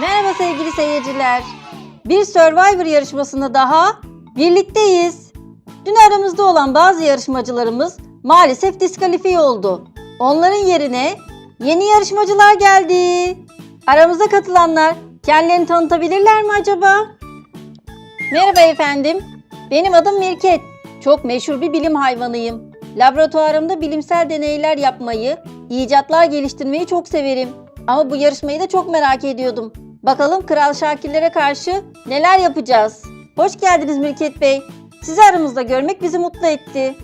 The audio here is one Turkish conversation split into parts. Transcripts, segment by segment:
Merhaba sevgili seyirciler. Bir Survivor yarışmasında daha birlikteyiz. Dün aramızda olan bazı yarışmacılarımız maalesef diskalifiye oldu. Onların yerine yeni yarışmacılar geldi. Aramıza katılanlar kendilerini tanıtabilirler mi acaba? Merhaba efendim. Benim adım Mirket. Çok meşhur bir bilim hayvanıyım. Laboratuvarımda bilimsel deneyler yapmayı, icatlar geliştirmeyi çok severim. Ama bu yarışmayı da çok merak ediyordum. Bakalım Kral Şakirlere karşı neler yapacağız? Hoş geldiniz Mirket Bey. Sizi aramızda görmek bizi mutlu etti.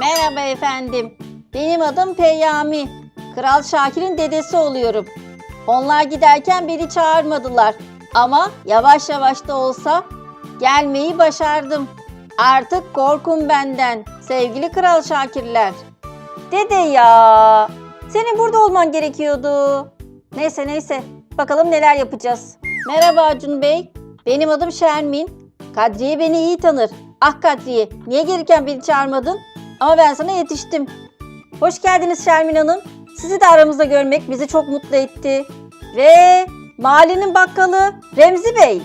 Merhaba efendim. Benim adım Peyami. Kral Şakir'in dedesi oluyorum. Onlar giderken beni çağırmadılar. Ama yavaş yavaş da olsa gelmeyi başardım. Artık korkun benden sevgili Kral Şakirler. Dede ya. Senin burada olman gerekiyordu. Neyse neyse. Bakalım neler yapacağız. Merhaba Acun Bey. Benim adım Şermin. Kadriye beni iyi tanır. Ah Kadriye, niye gelirken beni çağırmadın? Ama ben sana yetiştim. Hoş geldiniz Şermin Hanım. Sizi de aramızda görmek bizi çok mutlu etti. Ve mahallenin bakkalı Remzi Bey.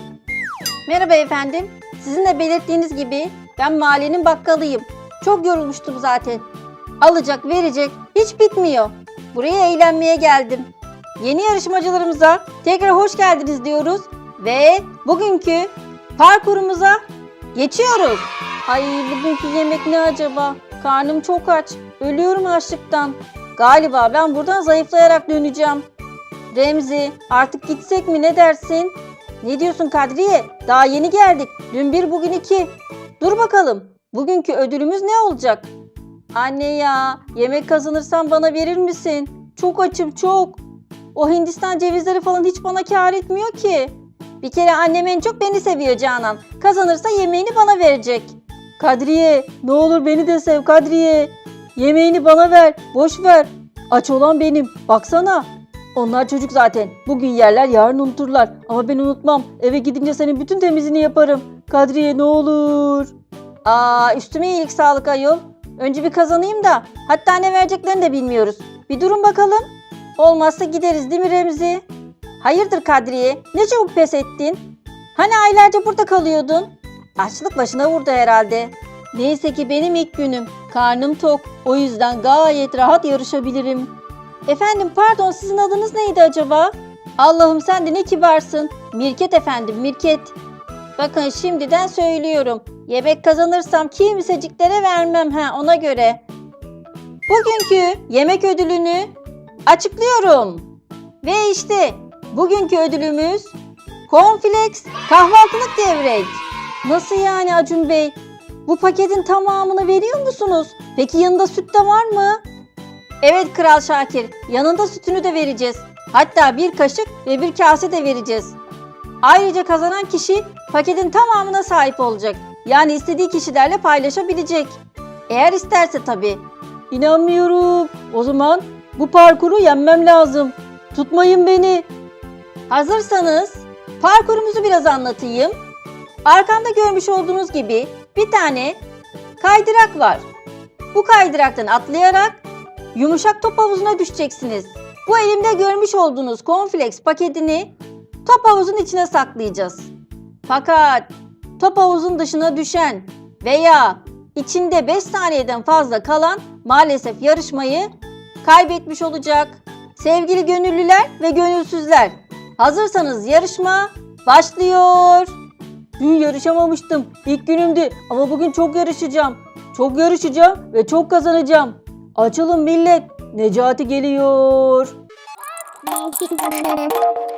Merhaba efendim. Sizin de belirttiğiniz gibi ben mahallenin bakkalıyım. Çok yorulmuştum zaten. Alacak verecek hiç bitmiyor. Buraya eğlenmeye geldim. Yeni yarışmacılarımıza tekrar hoş geldiniz diyoruz ve bugünkü parkurumuza geçiyoruz. Ay bugünkü yemek ne acaba? Karnım çok aç. Ölüyorum açlıktan. Galiba ben buradan zayıflayarak döneceğim. Remzi artık gitsek mi ne dersin? Ne diyorsun Kadriye? Daha yeni geldik. Dün bir bugün iki. Dur bakalım. Bugünkü ödülümüz ne olacak? Anne ya yemek kazanırsan bana verir misin? Çok açım çok. O Hindistan cevizleri falan hiç bana kâr etmiyor ki. Bir kere annem en çok beni seviyor Canan. Kazanırsa yemeğini bana verecek. Kadriye ne olur beni de sev Kadriye. Yemeğini bana ver. Boş ver. Aç olan benim. Baksana. Onlar çocuk zaten. Bugün yerler yarın unuturlar. Ama ben unutmam. Eve gidince senin bütün temizliğini yaparım. Kadriye ne olur. Aa üstüme iyilik sağlık ayol. Önce bir kazanayım da. Hatta ne vereceklerini de bilmiyoruz. Bir durun bakalım. Olmazsa gideriz değil mi Remzi? Hayırdır Kadriye? Ne çabuk pes ettin? Hani aylarca burada kalıyordun? Açlık başına vurdu herhalde. Neyse ki benim ilk günüm. Karnım tok. O yüzden gayet rahat yarışabilirim. Efendim pardon sizin adınız neydi acaba? Allah'ım sen de ne kibarsın. Mirket efendim Mirket. Bakın şimdiden söylüyorum. Yemek kazanırsam kimseciklere vermem ha ona göre. Bugünkü yemek ödülünü açıklıyorum. Ve işte bugünkü ödülümüz Cornflakes kahvaltılık gevrek. Nasıl yani Acun Bey? Bu paketin tamamını veriyor musunuz? Peki yanında süt de var mı? Evet Kral Şakir, yanında sütünü de vereceğiz. Hatta bir kaşık ve bir kase de vereceğiz. Ayrıca kazanan kişi paketin tamamına sahip olacak. Yani istediği kişilerle paylaşabilecek. Eğer isterse tabii. İnanmıyorum. O zaman bu parkuru yenmem lazım. Tutmayın beni. Hazırsanız parkurumuzu biraz anlatayım. Arkamda görmüş olduğunuz gibi bir tane kaydırak var. Bu kaydıraktan atlayarak yumuşak top havuzuna düşeceksiniz. Bu elimde görmüş olduğunuz cornflakes paketini top havuzun içine saklayacağız. Fakat top havuzun dışına düşen veya içinde 5 saniyeden fazla kalan maalesef yarışmayı kaybetmiş olacak. Sevgili gönüllüler ve gönülsüzler, hazırsanız yarışma başlıyor. Dün yarışamamıştım. İlk günümdü ama bugün çok yarışacağım. Çok yarışacağım ve çok kazanacağım. Açılın millet. Necati geliyor.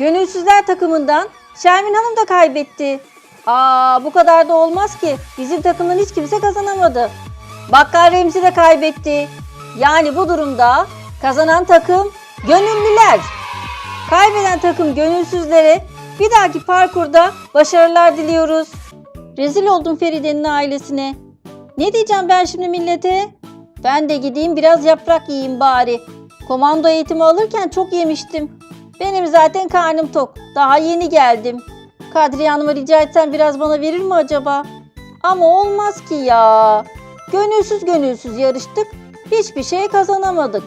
Gönülsüzler takımından Şermin Hanım da kaybetti. Aa bu kadar da olmaz ki. Bizim takımdan hiç kimse kazanamadı. Bakkal Remzi de kaybetti. Yani bu durumda kazanan takım gönüllüler. Kaybeden takım gönülsüzlere bir dahaki parkurda başarılar diliyoruz. Rezil oldum Feride'nin ailesine. Ne diyeceğim ben şimdi millete? Ben de gideyim biraz yaprak yiyeyim bari. Komando eğitimi alırken çok yemiştim. Benim zaten karnım tok. Daha yeni geldim. Kadriye Hanım'a rica etsem biraz bana verir mi acaba? Ama olmaz ki ya. Gönülsüz gönülsüz yarıştık. Hiçbir şey kazanamadık.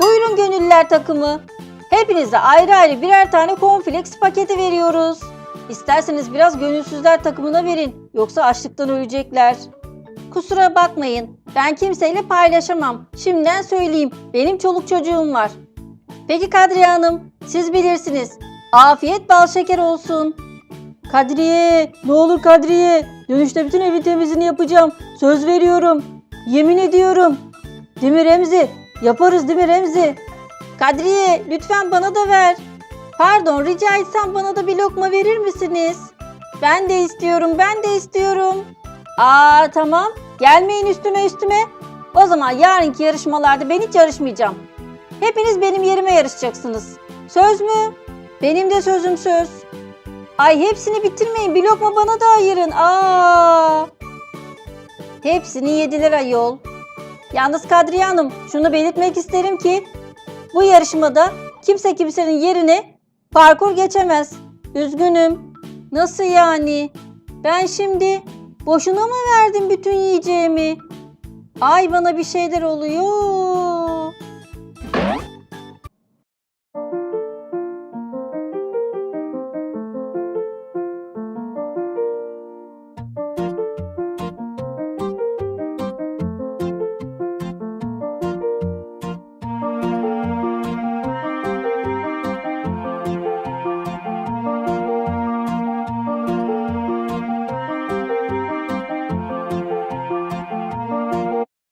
Buyurun gönüllüler takımı. Hepinize ayrı ayrı birer tane cornflakes paketi veriyoruz. İsterseniz biraz gönülsüzler takımına verin. Yoksa açlıktan ölecekler. Kusura bakmayın. Ben kimseyle paylaşamam. Şimdiden söyleyeyim. Benim çoluk çocuğum var. Peki Kadriye Hanım, siz bilirsiniz. Afiyet bal şeker olsun. Kadriye, ne olur Kadriye. Dönüşte bütün evin temizliğini yapacağım. Söz veriyorum. Yemin ediyorum. Değil mi Remzi? Yaparız değil mi Remzi? Kadriye, lütfen bana da ver. Pardon, rica etsem bana da bir lokma verir misiniz? Ben de istiyorum, ben de istiyorum. Aa tamam. Gelmeyin üstüme üstüme. O zaman yarınki yarışmalarda ben hiç yarışmayacağım. Hepiniz benim yerime yarışacaksınız. Söz mü? Benim de sözüm söz. Ay hepsini bitirmeyin. Bir lokma bana da ayırın. Aa! Hepsini yediler ayol. Yalnız Kadriye Hanım şunu belirtmek isterim ki bu yarışmada kimse kimsenin yerine parkur geçemez. Üzgünüm. Nasıl yani? Ben şimdi boşuna mı verdim bütün yiyeceğimi? Ay bana bir şeyler oluyor.